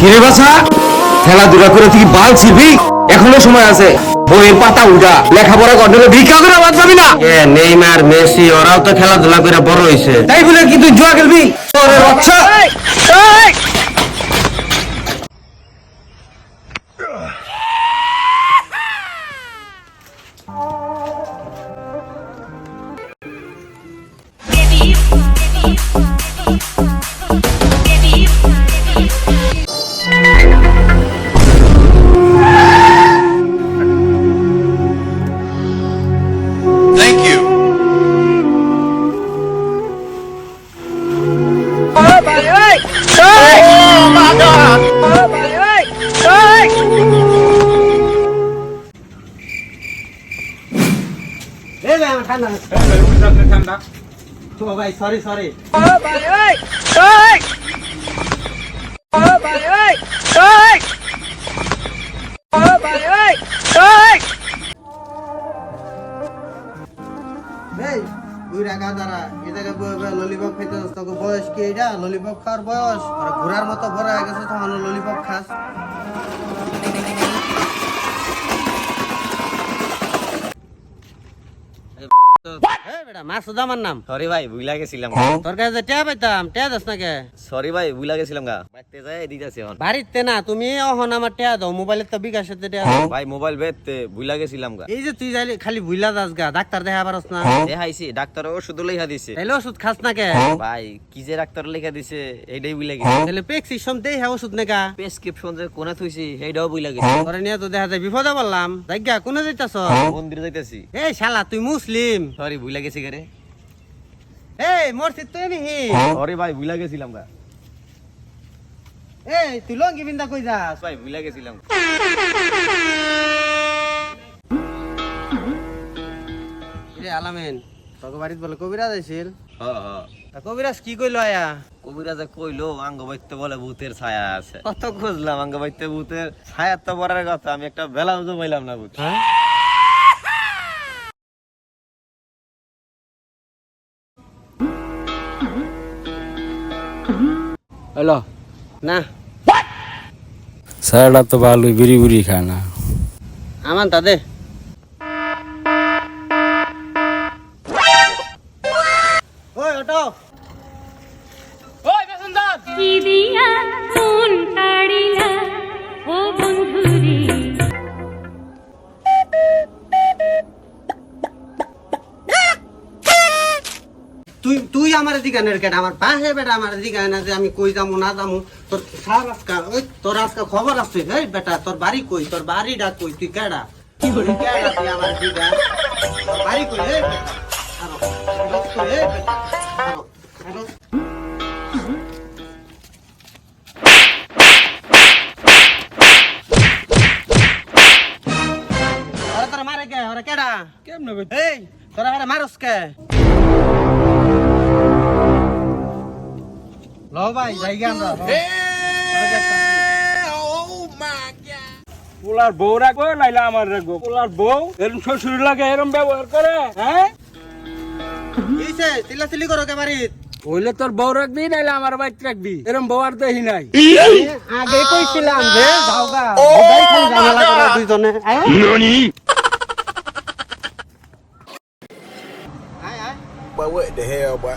কিরে বাছা? খেলাধুলা করে তুই বাল ছিবি এখনও সময় আছে। বইয়ের পাতা উঠা। লেখাপড়া করতে ভিক্ষা করে বাদ পাবি না। এ নেইমার মেসি ওরাও তো খেলাধুলা করে বড় হইছে। তাই বলে কি তুই জুয়া খেলবি? তোরে বাচ্চা Thank এ ভাই আমার ঠান্ডা ঠান্ডা। তো ভাই সরি সরি এই দুই টাকা দ্বারা এ জায়গায় বয়ে বয়ে ললিপপ খেতে তোকে বয়স কি এটা ললিপপ খাওয়ার বয়স? আর ঘোড়ার মতো ভরা হয়ে গেছে তখন ললিপপ খাস। বেটা মাসুদ আমার নাম। সরি ভাই ভুলা গেছিলাম। তোর কাছে টেয়া পাইতাম টেয়া দাস না কে সরি ভাই ভুলা গেছিলাম গা। বাইতে যায় দিতেছি এখন। বাড়িতে না তুমি অহন আমার টেয়া দাও মোবাইলের তো বিকাশের টেয়া ভাই মোবাইল বেচতে ভুলা গেছিলাম গা। এই যে তুই যাইলি খালি ভুইলা যাস গা ডাক্তার দেখা পারস না। দেখাইছি ডাক্তার ওষুধ লেখা দিছে। তাইলে ওষুধ খাস না কে? ভাই কি যে ডাক্তার লেখা দিছে এইটাই ভুলা গেছি। তাহলে প্রেসক্রিপশন দেই হ্যাঁ ওষুধ নেকা? প্রেসক্রিপশন যে কোনে থুইছি সেইটাও ভুলা গেছি। তোরে নিয়ে তো দেখা যায় বিপদে বললাম জায়গা কোনে যাইতাছ মন্দিরে যাইতেছি। এই শালা তুই মুসলিম। সরি ভুলা গেছি রে এই মসজিদ তুই নিহি সরি ভাই ভুলা গেছিলাম গা। এই তুই লঙ্গি বিন্দা কই যাস? ভাই ভুলা গেছিলাম। রে আলামেন তোকে বাড়িতে বলে কবিরাজ আইছিল? হ হ তা কবিরাজ কি কইলো আয়া? কবিরাজে কইলো আঙ্গ বাইতে বলে ভূতের ছায়া আছে। কত খুঁজলাম আঙ্গ বাইতে ভূতের ছায়া তো বড়ার কথা আমি একটা বেলা বুঝতে পাইলাম না ভূত হ্যালো না। স্যারটা তো ভালো বিড়ি বুড়ি খায় না। আমান তাদে ওই অটো আমার দিকে নের কেটে আমার পাশে বেটা আমার দিকে না যে আমি কই যামু না যামু তোর সার আজকা ওই তোর আজকা খবর আছে। এই বেটা তোর বাড়ি কই? তোর বাড়িটা কই? তুই কেডা? কি বলি কেডা তুই আমার দিকে তোর বাড়ি কই? এই বেটা আরও, আরও কই, এই বেটা, আরও, আরও। ওরা তোরা মারে কে? ওরা কেডা? কেমন এই তোরা ওরা মারস কে? ল ভাই যাইগে আমরা। পোলার বউ রাখব নাইলে আমার রাখব পোলার বউ এরম শ্বশুর লাগে এরম ব্যবহার করে হ্যাঁ? চিল্লাচিল্লি করো কে বাড়িত হইলে তোর বউ রাখবি নাইলে আমার বাইক রাখবি। এরম বউ আর দেখি নাই আগে কইছিলাম যে যাওগা ঝামেলা করে দুইজনে But what the hell, boy?